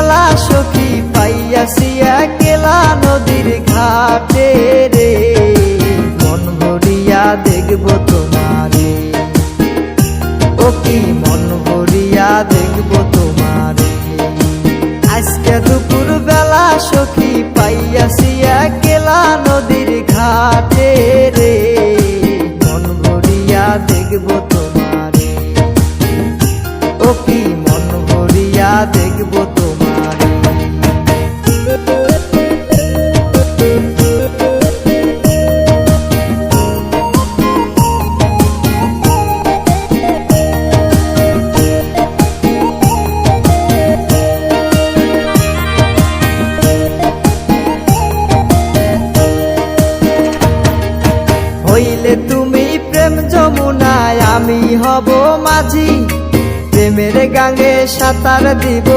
বেলা সখী পাইয়াছি একলা নদীর ঘাটে রে। মন ভরিয়া দেখব তোমারে। ও কি মন ভরিয়া দেখব তোমারে। আজকে দুপুর বেলা সখী পাইয়াছি একলা নদীর ঘাটে রে। মন ভরিয়া দেখব তোমারে। ও কি মন ভরিয়া দেখব তোমারে। হইলে তুমি প্রেম যমুনায় আমি হব মাঝি। প্রেমের গাঙ্গে সাঁতার দিব